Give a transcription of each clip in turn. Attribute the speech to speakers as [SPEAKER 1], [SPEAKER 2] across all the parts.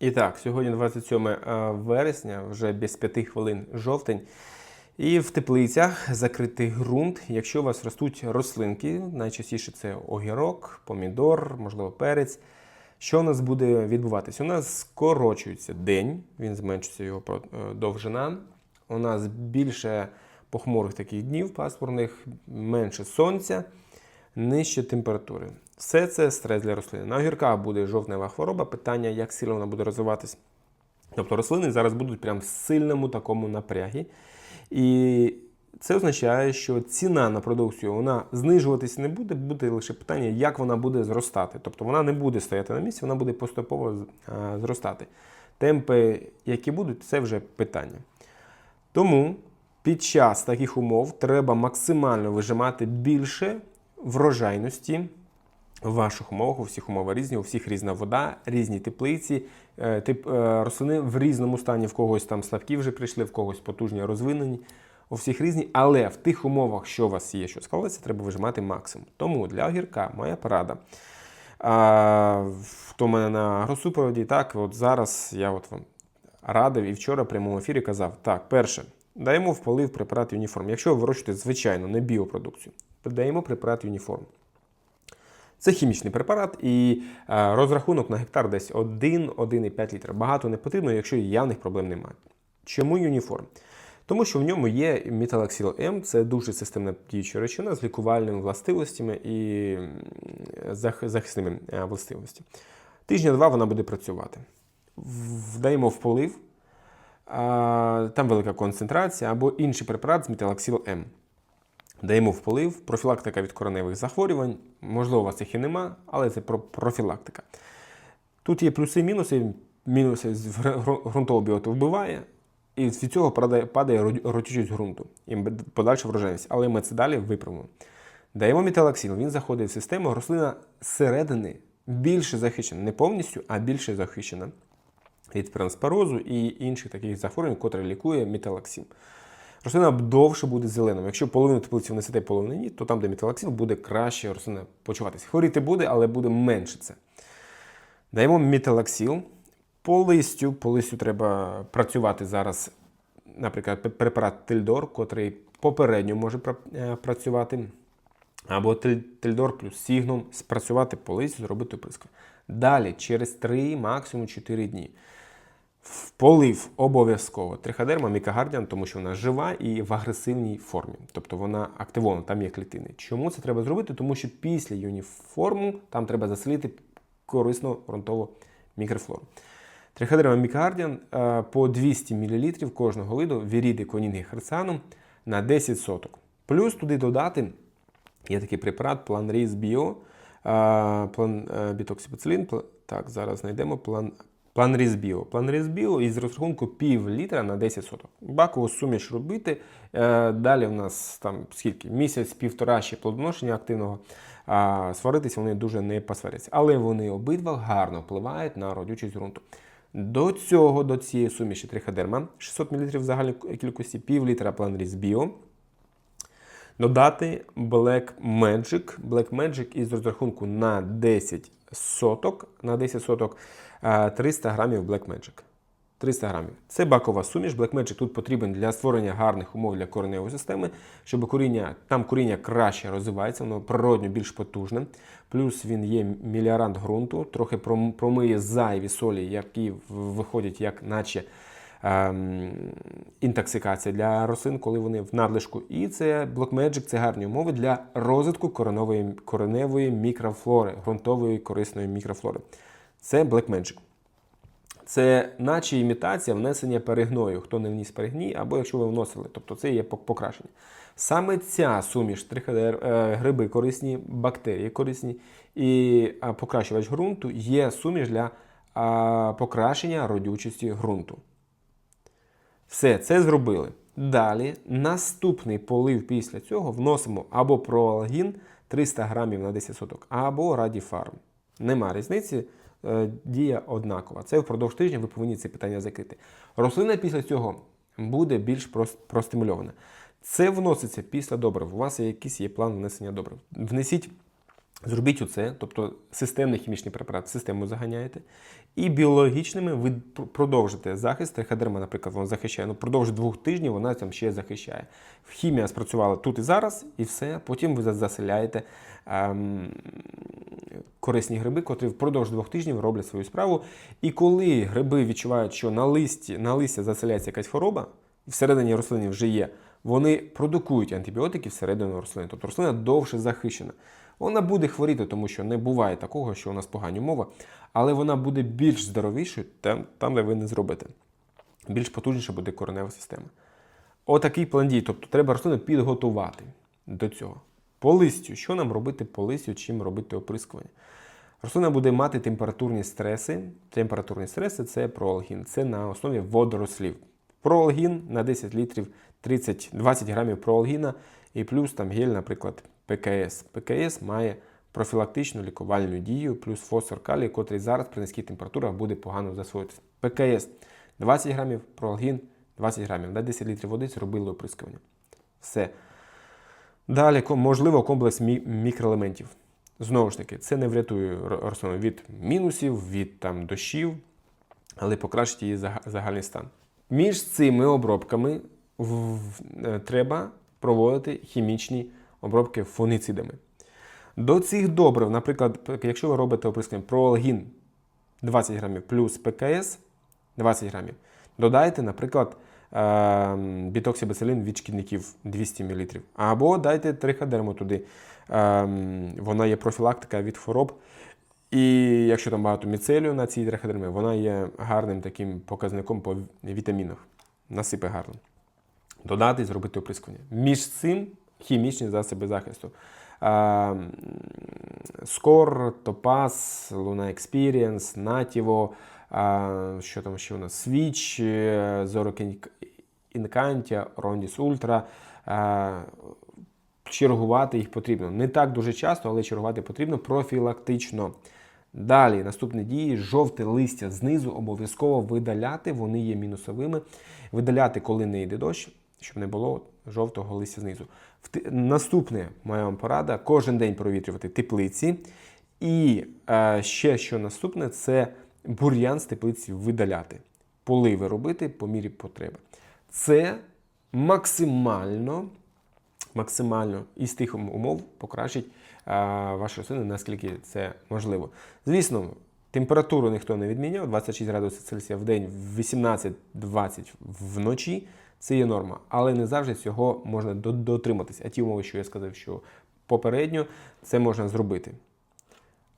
[SPEAKER 1] І так, сьогодні 27 е, вересня, вже без 5 хвилин жовтень. І в теплицях закритий ґрунт. Якщо у вас ростуть рослинки, найчастіше це огірок, помідор, можливо, перець. Що у нас буде відбуватися? У нас скорочується день, він зменшується його е, довжина. У нас більше похмурих таких днів пасмурних, менше сонця, нижче температури. Все це стрес для рослини. На огірках буде жовтнева хвороба. Питання, як сильно вона буде розвиватись. Тобто рослини зараз будуть прям в сильному такому напрягі. І це означає, що ціна на продукцію вона знижуватися не буде, буде лише питання, як вона буде зростати. Тобто вона не буде стояти на місці, вона буде поступово зростати. Темпи, які будуть, це вже питання. Тому під час таких умов треба максимально вижимати більше врожайності в ваших умовах, у всіх умовах різні, у всіх різна вода, різні теплиці, е, тип е, рослини в різному стані, в когось там слабкі вже прийшли, в когось потужні розвинені, у всіх різні, але в тих умовах, що у вас є, що склалося, треба вижимати максимум. Тому для огірка моя порада. А, хто мене на агросупроводі, так, от зараз я от вам радив і вчора в прямому ефірі казав: так, перше, даємо в полив препарат Юніформ. Якщо ви вирощуєте, звичайно, не біопродукцію, даємо препарат Юніформ. Це хімічний препарат і е, розрахунок на гектар десь 1-1,5 літра. Багато не потрібно, якщо явних проблем немає. Чому Юніформ? Тому що в ньому є металоксил М, це дуже системна діюча речовина з лікувальними властивостями і зах- захисними е, властивостями. Тижня-два вона буде працювати. Вдаємо в полив, там велика концентрація, або інший препарат з металоксил М. Даємо в полив, профілактика від короневих захворювань. Можливо, у вас їх і нема, але це профілактика. Тут є плюси і мінуси. Мінуси ґрунтового біоту вбиває, і від цього падає, падає род- родючість ґрунту і подальша врожайність. Але ми це далі виправимо. Даємо металоксил, він заходить в систему, рослина зсередини більше захищена, не повністю, а більше захищена від транспорозу і інших таких захворювань, котрі лікує металоксил. Рослина довше буде зеленою. Якщо половину теплиці внесете половину ні, то там, де металоксил, буде краще рослина почуватися. Хворіти буде, але буде менше це. Даємо металоксил. По листю, по листю треба працювати зараз, наприклад, препарат Тельдор, котрий попередньо може е, працювати. Або Тель- Тельдор плюс Сігнум, спрацювати по листю, зробити оприску. Далі, через 3, максимум 4 дні. В обов'язково триходерма мікагардіан, тому що вона жива і в агресивній формі. Тобто вона активована, там є клітини. Чому це треба зробити? Тому що після юніформу там треба заселити корисну ґрунтову мікрофлору. Триходерма мікагардіан е, по 200 мл кожного виду віріди конінги херцану на 10 соток. Плюс туди додати Є такий препарат План Біо, план е, Так, зараз знайдемо план. План Різ Біо. План Різ Біо із розрахунку пів літра на 10 соток. Бакову суміш робити. Е, Далі в нас там скільки? Місяць-півтора ще плодоношення активного. А сваритися вони дуже не посваряться. Але вони обидва гарно впливають на родючість ґрунту. До цього, до цієї суміші триходерма, 600 мл в загальній кількості, пів літра План Різ Біо. Додати Black Magic. Black Magic із розрахунку на 10 соток. На 10 соток е, 300 грамів Black Magic. 300 грамів. Це бакова суміш. Black Magic тут потрібен для створення гарних умов для кореневої системи, щоб коріння, там коріння краще розвивається, воно природньо більш потужне. Плюс він є міліарант ґрунту, трохи промиє зайві солі, які виходять як наче інтоксикація для рослин, коли вони в надлишку. І це Magic, це гарні умови для розвитку коренової, кореневої мікрофлори, ґрунтової корисної мікрофлори. Це Black. Це наче імітація внесення перегною, хто не вніс перегній, або якщо ви вносили, тобто це є покращення. Саме ця суміш триходер, гриби корисні, бактерії корисні і покращувач ґрунту є суміш для покращення родючості ґрунту. Все, це зробили. Далі, наступний полив після цього вносимо або проалгін 300 грамів на 10 соток, або радіфарм. Нема різниці, е, дія однакова. Це впродовж тижня ви повинні це питання закрити. Рослина після цього буде більш простимульована. Це вноситься після добрив. У вас є якийсь є план внесення добрив. Внесіть Зробіть оце, тобто системний хімічний препарат систему заганяєте, і біологічними ви пр- продовжите захист. Триходерма, наприклад, вона захищає. Ну, продовж двох тижнів вона там ще захищає. Хімія спрацювала тут і зараз, і все. Потім ви заселяєте ем, корисні гриби, котрі впродовж двох тижнів роблять свою справу. І коли гриби відчувають, що на листі на листя заселяється якась хвороба, всередині рослини вже є, вони продукують антибіотики всередину рослини. Тобто рослина довше захищена. Вона буде хворіти, тому що не буває такого, що у нас погані умови, але вона буде більш здоровішою там, там де ви не зробите. Більш потужніша буде коренева система. Отакий план дій. Тобто треба рослину підготувати до цього. По листю. Що нам робити по листю, чим робити оприскування? Рослина буде мати температурні стреси. Температурні стреси це проалгін. Це на основі водорослів. Проалгін на 10 літрів 30-20 грамів проалгіна і плюс там гель, наприклад, ПКС. ПКС має профілактичну лікувальну дію, плюс фосфор калій, котрий зараз при низьких температурах буде погано засвоїтися. ПКС 20 грамів, проалгін 20 грамів. На 10 літрів води зробили оприскування. Все. Далі, можливо, комплекс мі- мікроелементів. Знову ж таки, це не врятує рослину від мінусів, від там, дощів, але покращить її загальний стан. Між цими обробками в- е, треба проводити хімічні обробки фунгіцидами. До цих добрив, наприклад, якщо ви робите оприскування проалгін 20 грамів плюс ПКС 20 грамів, додайте, наприклад, ем, бітоксибацилін від шкідників 200 мл. Або дайте триходерму туди. Ем, Вона є профілактика від хвороб. І якщо там багато міцелію на цій триходермі, вона є гарним таким показником по вітамінах. Насипе гарно. Додати і зробити оприскування. Між цим хімічні засоби захисту. Скор, Топаз, Luna Experience, Nativo, що там ще у нас? Е, Zorok Incantia, Rondis Ultra. Чергувати їх потрібно. Не так дуже часто, але чергувати потрібно профілактично. Далі, наступні дії, жовте листя знизу обов'язково видаляти, вони є мінусовими. Видаляти, коли не йде дощ, щоб не було жовтого листя знизу. Наступне моя вам порада: кожен день провітрювати теплиці. І е, ще що наступне, це бур'ян з теплиці видаляти. Поливи робити по мірі потреби. Це максимально максимально із тих умов покращить а, ваші рослини, наскільки це можливо. Звісно, температуру ніхто не відміняв, 26 градусів Цельсія в день, 18-20 вночі. Це є норма, але не завжди цього можна дотриматися. А ті умови, що я сказав, що попередньо це можна зробити.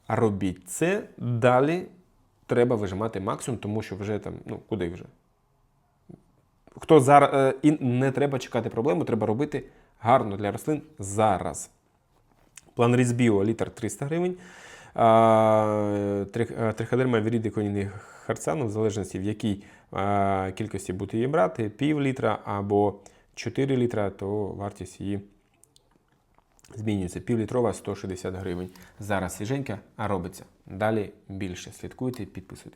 [SPEAKER 1] А робіть це далі треба вижимати максимум, тому що вже там, ну куди вже? Хто зараз е, і не треба чекати проблему, треба робити гарно для рослин зараз. План Різбіо літр 300 гривень. Триходерма вірідиконіних харцану, в залежності в якій кількості бути її брати, пів літра або 4 літра, то вартість її змінюється. Півлітрова 160 гривень. Зараз свіженька, а робиться. Далі більше. Слідкуйте, підписуйтесь.